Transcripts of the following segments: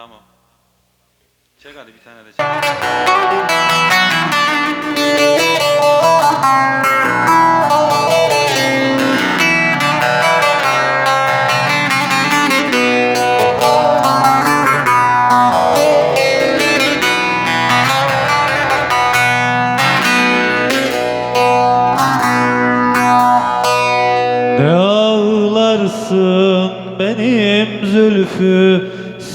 Tamam. Çek hadi bir tane de çek. Ne ağlarsın benim zülfü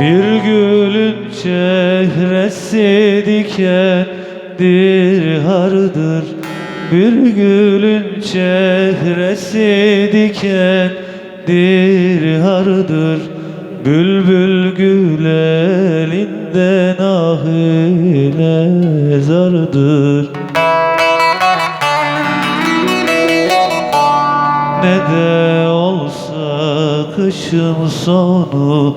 Bir gülün çehresi dikendir hardır. Bir gülün çehresi dikendir hardır. Bülbül gül elinden ah ile zardır. Ne de olsa kışın sonu